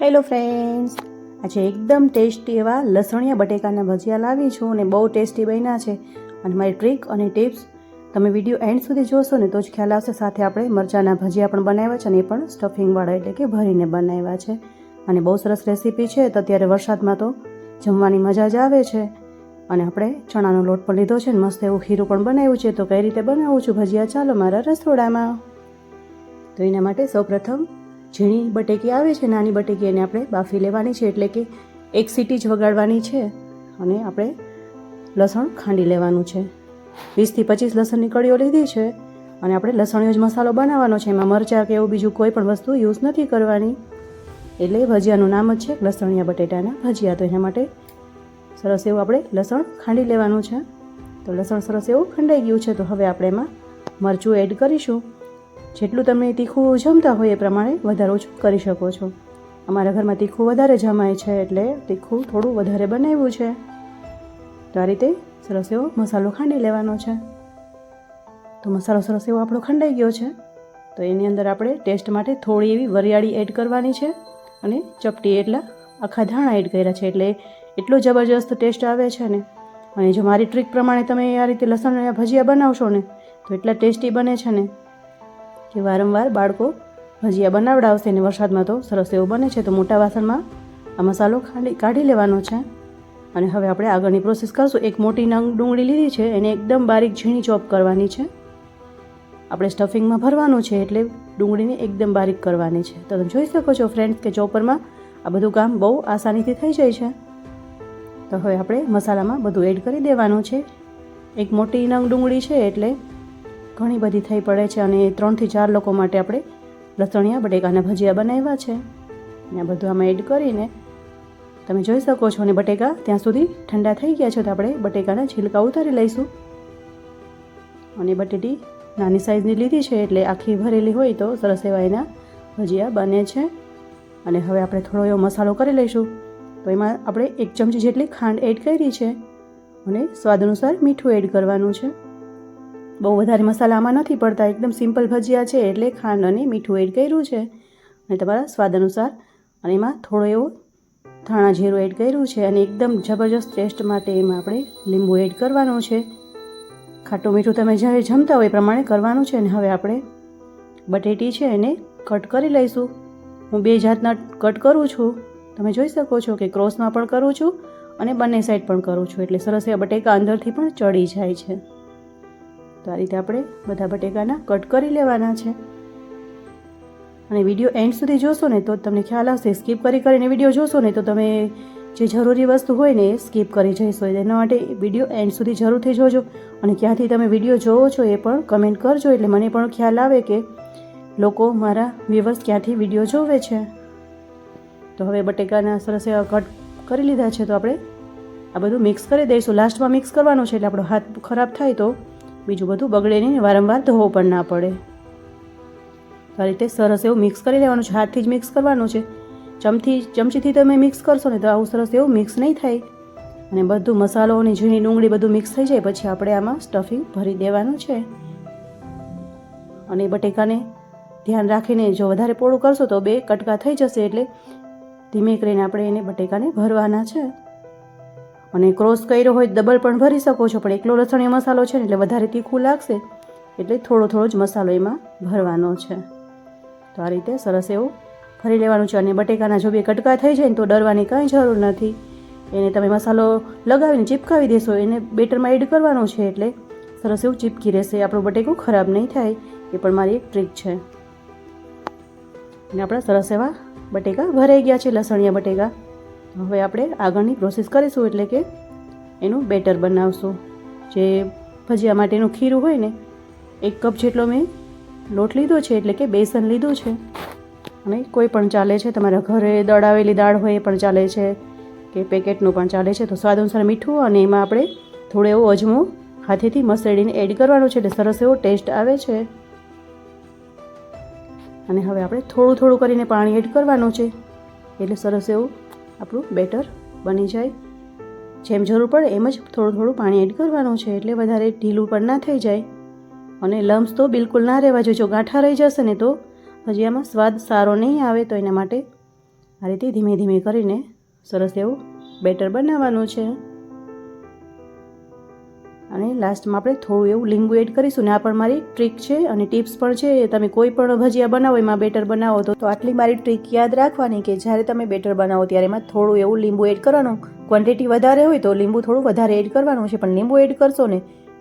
Hello friends આજે એકદમ tasty એવા લસણિયા બટેકાના ભજીયા લાવી છું અને બહુ ટેસ્ટી બન્યા છે. અને મારી ટ્રીક અને ટિપ્સ તમે વીડિયો એન્ડ સુધી જોશો ને તો જ ખ્યાલ આવશે. સાથે આપણે મરચાંના ભજીયા પણ બનાવ્યા છે અને એ પણ સ્ટફિંગવાળા એટલે કે ભરીને બનાવ્યા છે. અને બહુ સરસ રેસીપી છે તો અત્યારે વરસાદમાં તો જમવાની મજા જ આવે છે. અને આપણે ચણાનો લોટ પણ લીધો છે ને મસ્ત એવું ખીરું પણ બનાવ્યું છે. તો કઈ રીતે બનાવું છું ભજીયા? ચાલો મારા રસોડામાં. તો એના માટે સૌપ્રથમ ઝીણી બટેકી આવે છે, નાની બટેકી એને આપણે બાફી લેવાની છે, એટલે કે એક સીટી જ વગાડવાની છે અને આપણે લસણ ખાંડી લેવાનું છે. વીસથી પચીસ લસણની કળીઓ લીધી છે અને આપણે લસણીયો જ મસાલો બનાવવાનો છે. એમાં મરચાં કે એવું બીજું કોઈ પણ વસ્તુ યુઝ નથી કરવાની. એટલે ભજીયાનું નામ જ છે લસણિયા બટેટાના ભજીયા. તો એના માટે સરસ એવું આપણે લસણ ખાંડી લેવાનું છે. તો લસણ સરસ એવું ખંડાઈ ગયું છે. તો હવે આપણે એમાં મરચું એડ કરીશું. જેટલું તમે તીખું જમતા હોય એ પ્રમાણે વધારે કરી શકો છો. અમારા ઘરમાં તીખું વધારે જમાય છે એટલે તીખું થોડું વધારે બનાવ્યું છે. તો આ રીતે સરસ એવો મસાલો ખાંડી લેવાનો છે. તો મસાલો સરસ એવો આપણો ખંડાઈ ગયો છે. તો એની અંદર આપણે ટેસ્ટ માટે થોડી એવી વરિયાળી એડ કરવાની છે અને ચપટી એટલા આખા ધાણા એડ કર્યા છે એટલે એટલો જબરજસ્ત ટેસ્ટ આવે છે ને. અને જો મારી ટ્રીક પ્રમાણે તમે આ રીતે લસણ ભજીયા બનાવશો ને, તો એટલા ટેસ્ટી બને છે ને. કે વારંવાર બાળકો ભજીયા બનાવડાવશે ને વરસાદમાં તો સરસ એવું બને છે, તો મોટા વાસણમાં આ મસાલો ખાંડી કાઢી લેવાનો છે. અને હવે આપણે આગળની પ્રોસેસ કરશું. એક મોટી નંગ ડુંગળી લીધી છે, એને એકદમ બારીક ઝીણી ચોપ કરવાની છે. આપણે સ્ટફિંગમાં ભરવાનું છે, એટલે ડુંગળીને એકદમ બારીક કરવાની છે. તો તમે જોઈ શકો છો ફ્રેન્ડ્સ કે ચોપરમાં આ બધું કામ બહુ આસાનીથી થઈ જાય છે. તો હવે આપણે મસાલામાં બધું એડ કરી દેવાનું છે. એક મોટી નંગ ડુંગળી છે, એટલે ઘણી બધી થઈ પડે છે અને ત્રણથી ચાર લોકો માટે આપણે લસણિયા બટેકાના ભજીયા બનાવ્યા છે. અને આ બધું આમાં એડ કરીને તમે જોઈ શકો છો અને બટેકા ત્યાં સુધી ઠંડા થઈ ગયા છે તો આપણે બટેકાના છિલકા ઉતારી લઈશું. અને બટેટી નાની સાઇઝની લીધી છે એટલે આખી ભરેલી હોય તો સરસ એવા એના ભજીયા બને છે. અને હવે આપણે થોડો એવો મસાલો કરી લઈશું. તો એમાં આપણે એક ચમચી જેટલી ખાંડ એડ કરી છે. અને સ્વાદ અનુસાર મીઠું એડ કરવાનું છે. બહુ વધારે મસાલા આમાં નથી પડતા, એકદમ સિમ્પલ ભજીયા છે એટલે ખાંડ અને મીઠું એડ કર્યું છે. અને તમારા સ્વાદ અનુસાર અને એમાં થોડો એવો ધાણા જીરું એડ કર્યું છે અને એકદમ જબરજસ્ત ટેસ્ટ માટે એમાં આપણે લીંબુ એડ કરવાનું છે. ખાટું મીઠું તમે જ્યારે જમતા હોય એ પ્રમાણે કરવાનું છે અને હવે આપણે બટેટી છે એને કટ કરી લઈશું. હું બે જાતના કટ કરું છું. તમે જોઈ શકો છો કે ક્રોસમાં પણ કરું છું અને બંને સાઈડ પણ કરું છું. એટલે સરસ એ બટેકા અંદરથી પણ ચડી જાય છે. તો આ રીતે આપણે બધા બટેકાના કટ કરી લેવાના છે. અને વીડિયો એન્ડ સુધી જોશો ને તો તમને ખ્યાલ આવશે, સ્કીપ કરી કરીને વીડિયો જોશો ને તો તમે જે જરૂરી વસ્તુ હોય ને એ સ્કીપ કરી જઈશો. એના માટે વીડિયો એન્ડ સુધી જરૂરથી જોજો અને ક્યાંથી તમે વીડિયો જોવો છો એ પણ કમેન્ટ કરજો. એટલે મને પણ ખ્યાલ આવે કે લોકો મારા વ્યવર્સ ક્યાંથી વીડિયો જોવે છે. તો હવે બટેકાના સરસ એવા કટ કરી લીધા છે તો આપણે આ બધું મિક્સ કરી દઈશું. લાસ્ટમાં મિક્સ કરવાનું છે એટલે આપણો હાથ ખરાબ થાય તો બીજું બધું બગડે નહીં વારંવાર ધોવો પણ ના પડે. આ રીતે સરસ એવું મિક્સ કરી લેવાનું છે, હાથથી જ મિક્સ કરવાનું છે. ચમથી, ચમચીથી તમે મિક્સ કરશો ને તો આવું સરસ એવું મિક્સ નહીં થાય. અને બધું મસાલો અને ઝીણી ડુંગળી બધું મિક્સ થઈ જાય, પછી આપણે આમાં સ્ટફિંગ ભરી દેવાનું છે. અને બટેકાને ધ્યાન રાખીને જો વધારે પોળું કરશો તો બે કટકા થઈ જશે એટલે ધીમે કરીને આપણે એને બટેકાને ભરવાના છે. અને ક્રોસ કર્યો હોય ડબલ પણ ભરી શકો છો. પણ એકલો લસણીયો મસાલો છે ને, એટલે વધારે તીખું લાગશે. એટલે થોડો થોડો જ મસાલો એમાં ભરવાનો છે. તો આ રીતે સરસ એવું ભરી લેવાનું છે. અને બટેકાના જો બે કટકા થઈ જાય ને, તો ડરવાની કાંઈ જરૂર નથી. એને તમે મસાલો લગાવીને ચીપકાવી દેશો. એને બેટરમાં એડ કરવાનું છે એટલે સરસ એવું ચીપકી રહેશે. આપણું બટેકું ખરાબ નહીં થાય. એ પણ મારી એક ટ્રીક છે. અને આપણા સરસ એવા બટેકા ભરાઈ ગયા છે, લસણિયા બટેકા. હવે આપણે આગળની પ્રોસેસ કરીશું એટલે કે એનું બેટર બનાવશું. જે ભજીયા માટેનું ખીરું હોય ને, એક કપ જેટલો મેં લોટ લીધો છે એટલે કે બેસન લીધું છે. અને કોઈ પણ ચાલે છે, તમારા ઘરે દળાવેલી દાળ હોય એ પણ ચાલે છે, કે પેકેટનું પણ ચાલે છે, તો સ્વાદ અનુસાર મીઠું અને એમાં આપણે થોડો એવો અજમો હાથેથી મસળીને એડ કરવાનો છે એટલે સરસ એવો ટેસ્ટ આવે છે. અને હવે આપણે થોડું થોડું કરીને પાણી એડ કરવાનું છે, એટલે સરસ એવું આપણું બેટર બની જાય. જેમ જરૂર પડે એમ જ થોડું થોડું પાણી એડ કરવાનું છે એટલે વધારે ઢીલું પણ ના થઈ જાય. અને લમ્સ તો બિલકુલ ના રહેવા જોઈએ જો ગાંઠા રહી જશે ને તો હજી આમાં સ્વાદ સારો નહીં આવે તો એના માટે આ રીતે ધીમે ધીમે કરીને સરસ એવું બેટર બનાવવાનું છે. અને લાસ્ટમાં આપણે થોડું એવું લીંબુ એડ કરીશું ને આ પણ મારી ટ્રીક છે અને ટિપ્સ પણ છે. તમે કોઈ પણ ભજીયા બનાવો, એમાં બેટર બનાવો તો. આટલી મારી ટ્રીક યાદ રાખવાની કે જ્યારે તમે બેટર બનાવો ત્યારે એમાં થોડું એવું લીંબુ એડ કરવાનું. ક્વોન્ટિટી વધારે હોય તો લીંબુ થોડું વધારે એડ કરવાનું છે, પણ લીંબુ એડ કરશો ને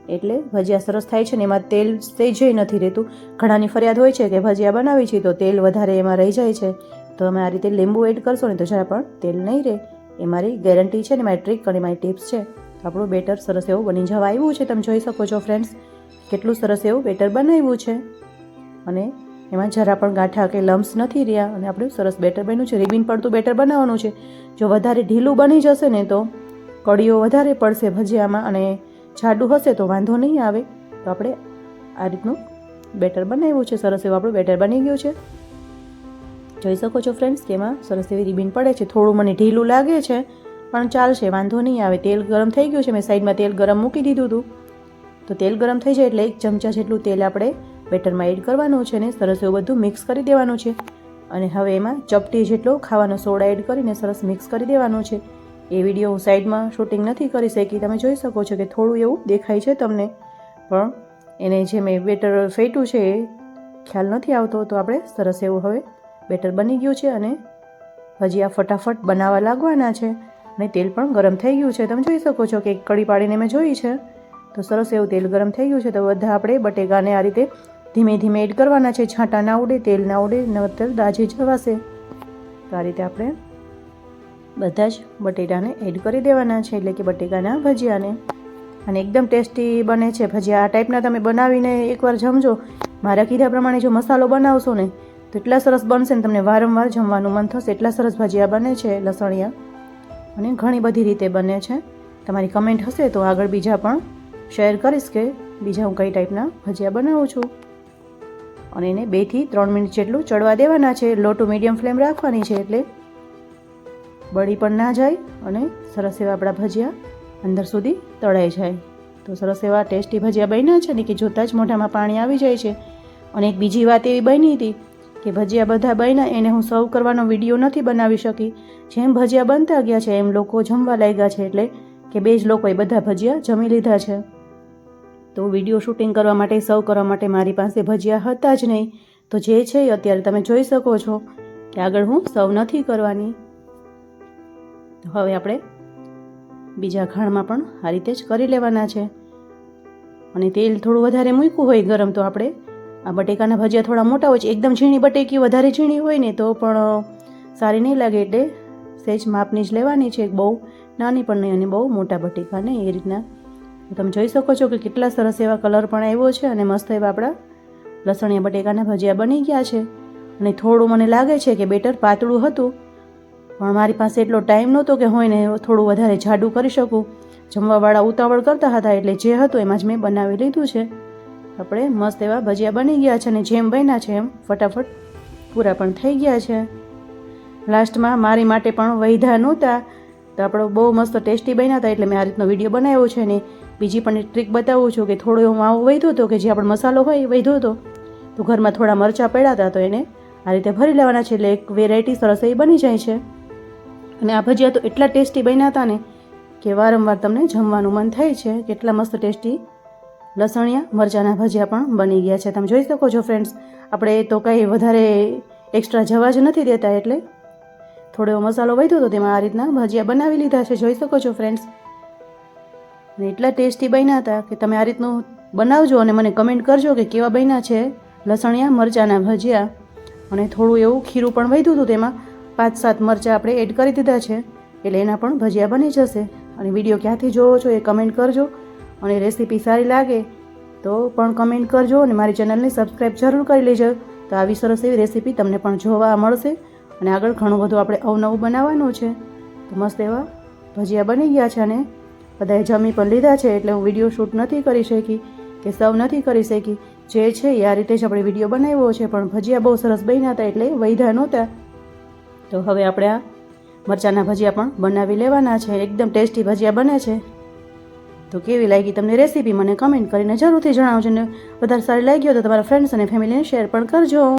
એટલે ભજીયા સરસ થાય છે ને એમાં તેલ સેજય નથી રહેતું. ઘણાની ફરિયાદ હોય છે કે ભજીયા બનાવી છે તો તેલ વધારે એમાં રહી જાય છે. તો તમે આ રીતે લીંબુ એડ કરશો ને તો જરા પણ તેલ નહીં રહે. એ મારી ગેરંટી છે ને, મારી ટ્રીક અને મારી ટિપ્સ છે. આપણું બેટર સરસ એવું બની જવા આવ્યું છે, તમે જોઈ શકો છો ફ્રેન્ડ્સ કેટલું સરસ એવું બેટર બનાવ્યું છે. અને એમાં જરા પણ ગાંઠા કે લમ્સ નથી રહ્યા અને આપણું સરસ બેટર બન્યું છે. રિબિન પડતું બેટર બનાવવાનું છે. જો વધારે ઢીલું બની જશે ને તો કડીઓ વધારે પડશે ભજીયામાં અને જાડું હશે તો વાંધો નહીં આવે. તો આપણે આ રીતનું બેટર બનાવ્યું છે. સરસ એવું આપણું બેટર બની ગયું છે. જોઈ શકો છો ફ્રેન્ડ્સ કે એમાં સરસ એવી રિબિન પડે છે. થોડું મને ઢીલું લાગે છે. પણ ચાલશે, વાંધો નહીં આવે. તેલ ગરમ થઈ ગયું છે, મેં સાઈડમાં તેલ ગરમ મૂકી દીધું હતું તો તેલ ગરમ થઈ જાય એટલે એક ચમચા જેટલું તેલ આપણે બેટરમાં એડ કરવાનું છે ને, સરસ એવું બધું મિક્સ કરી દેવાનું છે. અને હવે એમાં ચપટી જેટલો ખાવાનો સોડા એડ કરીને સરસ મિક્સ કરી દેવાનો છે. એ વીડિયો હું સાઈડમાં શૂટિંગ નથી કરી શકી. તમે જોઈ શકો છો કે થોડું એવું દેખાય છે તમને. પણ એને જે મેં બેટર ફેટ્યું છે એ ખ્યાલ નથી આવતો તો આપણે સરસ એવું હવે બેટર બની ગયું છે અને હજી આ ફટાફટ બનાવવા લાગવાના છે. અને તેલ પણ ગરમ થઈ ગયું છે. તમે જોઈ શકો છો કે કડી પાડીને મેં જોઈ છે. તો સરસ એવું તેલ ગરમ થઈ ગયું છે. તો બધા આપણે બટેકાને આ રીતે ધીમે ધીમે એડ કરવાના છે. છાંટા ના ઉડે, તેલ ના ઉડે નવતર દાજી જવાશે. તો આ રીતે આપણે બધા જ બટેટાને એડ કરી દેવાના છે. એટલે કે બટેકાના ભજીયાને. અને એકદમ ટેસ્ટી બને છે. ભજીયા આ ટાઈપના તમે બનાવીને એકવાર જમજો. મારા કીધા પ્રમાણે જો મસાલો બનાવશો ને, તો એટલા સરસ બનશે ને તમને વારંવાર જમવાનું મન થશે. એટલા સરસ ભજીયા બને છે લસણિયા. અને ઘણી બધી રીતે બને છે. તમારી કમેન્ટ હશે તો આગળ બીજા પણ શેર કરીશ કે બીજા હું કઈ ટાઈપના ભજીયા બનાવું છું. અને એને બેથી ત્રણ મિનિટ જેટલું ચડવા દેવાના છે. લો ટુ મીડિયમ ફ્લેમ રાખવાની છે એટલે બળી પણ ના જાય અને સરસ એવા આપણા ભજીયા અંદર સુધી તળાઈ જાય. તો સરસ એવા ટેસ્ટી ભજીયા બન્યા છે ને કે જોતાં જ મોઢામાં પાણી આવી જાય છે. અને એક બીજી વાત એવી બની હતી કે ભજીયા બધા બન્યા, એને હું સર્વ કરવાનો વીડિયો નથી બનાવી શકી. જેમ ભજીયા બનતા ગયા છે, એમ લોકો જમવા લાગ્યા છે એટલે કે બે જ લોકોએ બધા ભજીયા જમી લીધા છે. તો વીડિયો શૂટિંગ કરવા માટે, સર્વ કરવા માટે મારી પાસે ભજીયા હતા જ નહીં. તો જે છે એ અત્યારે તમે જોઈ શકો છો કે આગળ હું સર્વ નથી કરવાની. તો હવે આપણે બીજા ખાણમાં પણ આ રીતે જ કરી લેવાના છે. અને તેલ થોડું વધારે મૂક્યું હોય ગરમ, તો આપણે આ બટેકાના ભજીયા થોડા મોટા હોય છે, એકદમ ઝીણી બટેકી, વધારે ઝીણી હોય ને તો પણ સારી નહીં લાગે એટલે સહેજ માપની જ લેવાની છે બહુ નાની પણ નહીં અને બહુ મોટા બટેકા નહીં એ રીતના. તમે જોઈ શકો છો કે કેટલા સરસ એવા કલર પણ આવ્યો છે અને મસ્ત એવા આપણા લસણિયા બટેકાના ભજીયા બની ગયા છે. અને થોડું મને લાગે છે કે બેટર પાતળું હતું, પણ મારી પાસે એટલો ટાઈમ નહોતો કે હું એને થોડું વધારે જાડું કરી શકું. જમવાવાળા ઉતાવળ કરતા હતા એટલે જે હતું એમાં જ મેં બનાવી લીધું છે. આપણે મસ્ત એવા ભજીયા બની ગયા છે અને જેમ બન્યા છે એમ ફટાફટ પૂરા પણ થઈ ગયા છે. લાસ્ટમાં મારી માટે પણ વૈધા નહોતા. તો આપણો બહુ મસ્ત ટેસ્ટી બન્યા હતા એટલે મેં આ રીતનો વીડિયો બનાવ્યો છે ને બીજી પણ ટ્રીક બતાવું છું કે થોડો માવો વધ્યો હતો કે જે આપણો મસાલો હોય એ વધ્યો હતો. તો ઘરમાં થોડા મરચાં પડ્યા હતા તો એને આ રીતે ભરી લેવાના છે એટલે એક વેરાયટી સરસ એવી બની જાય છે. અને આ ભજીયા તો એટલા ટેસ્ટી બન્યા હતા ને કે વારંવાર તમને જમવાનું મન થાય છે. કેટલા મસ્ત ટેસ્ટી લસણિયા, મરચાંના ભજીયા પણ બની ગયા છે. તમે જોઈ શકો છો ફ્રેન્ડ્સ આપણે તો કંઈ વધારે એક્સ્ટ્રા જવા જ નથી દેતા એટલે થોડો મસાલો વધ્યો હતો તેમાં આ રીતના ભજીયા બનાવી લીધા છે. જોઈ શકો છો ફ્રેન્ડ્સ અને એટલા ટેસ્ટી બન્યા હતા કે તમે આ રીતનું બનાવજો અને મને કમેન્ટ કરજો કે કેવા બન્યા છે લસણિયા, મરચાંના ભજીયા. અને થોડું એવું ખીરું પણ વધ્યું હતું તેમાં. પાંચ સાત મરચાં આપણે એડ કરી દીધા છે. એટલે એના પણ ભજીયા બની જશે. અને વીડિયો ક્યાંથી જોવો છો એ કમેન્ટ કરજો. અને રેસીપી સારી લાગે તો પણ કમેન્ટ કરજો અને મારી ચેનલને સબસ્ક્રાઈબ જરૂર કરી લેજો. તો આવી સરસ એવી રેસીપી તમને પણ જોવા મળશે. અને આગળ ઘણું બધું આપણે અવનવું બનાવવાનું છે. તો મસ્ત એવા ભજીયા બની ગયા છે અને બધાએ જમી પણ લીધા છે એટલે હું વીડિયો શૂટ નથી કરી શકી કે સર્વ નથી કરી શકી. જે છે એ આ રીતે જ આપણે વીડિયો બનાવ્યો છે પણ ભજીયા બહુ સરસ બન્યા હતા એટલે વૈધા નહોતા. તો હવે આપણે આ મરચાંના ભજીયા પણ બનાવી લેવાના છે. એકદમ ટેસ્ટી ભજીયા બને છે. તો કેવી લાગી તમને રેસીપી મને કમેન્ટ કરીને જરૂરથી જણાવજો ને. વધારે સારી લાગી હોય તો તમારા ફ્રેન્ડ્સ અને ફેમિલીને શેર પણ કરજો.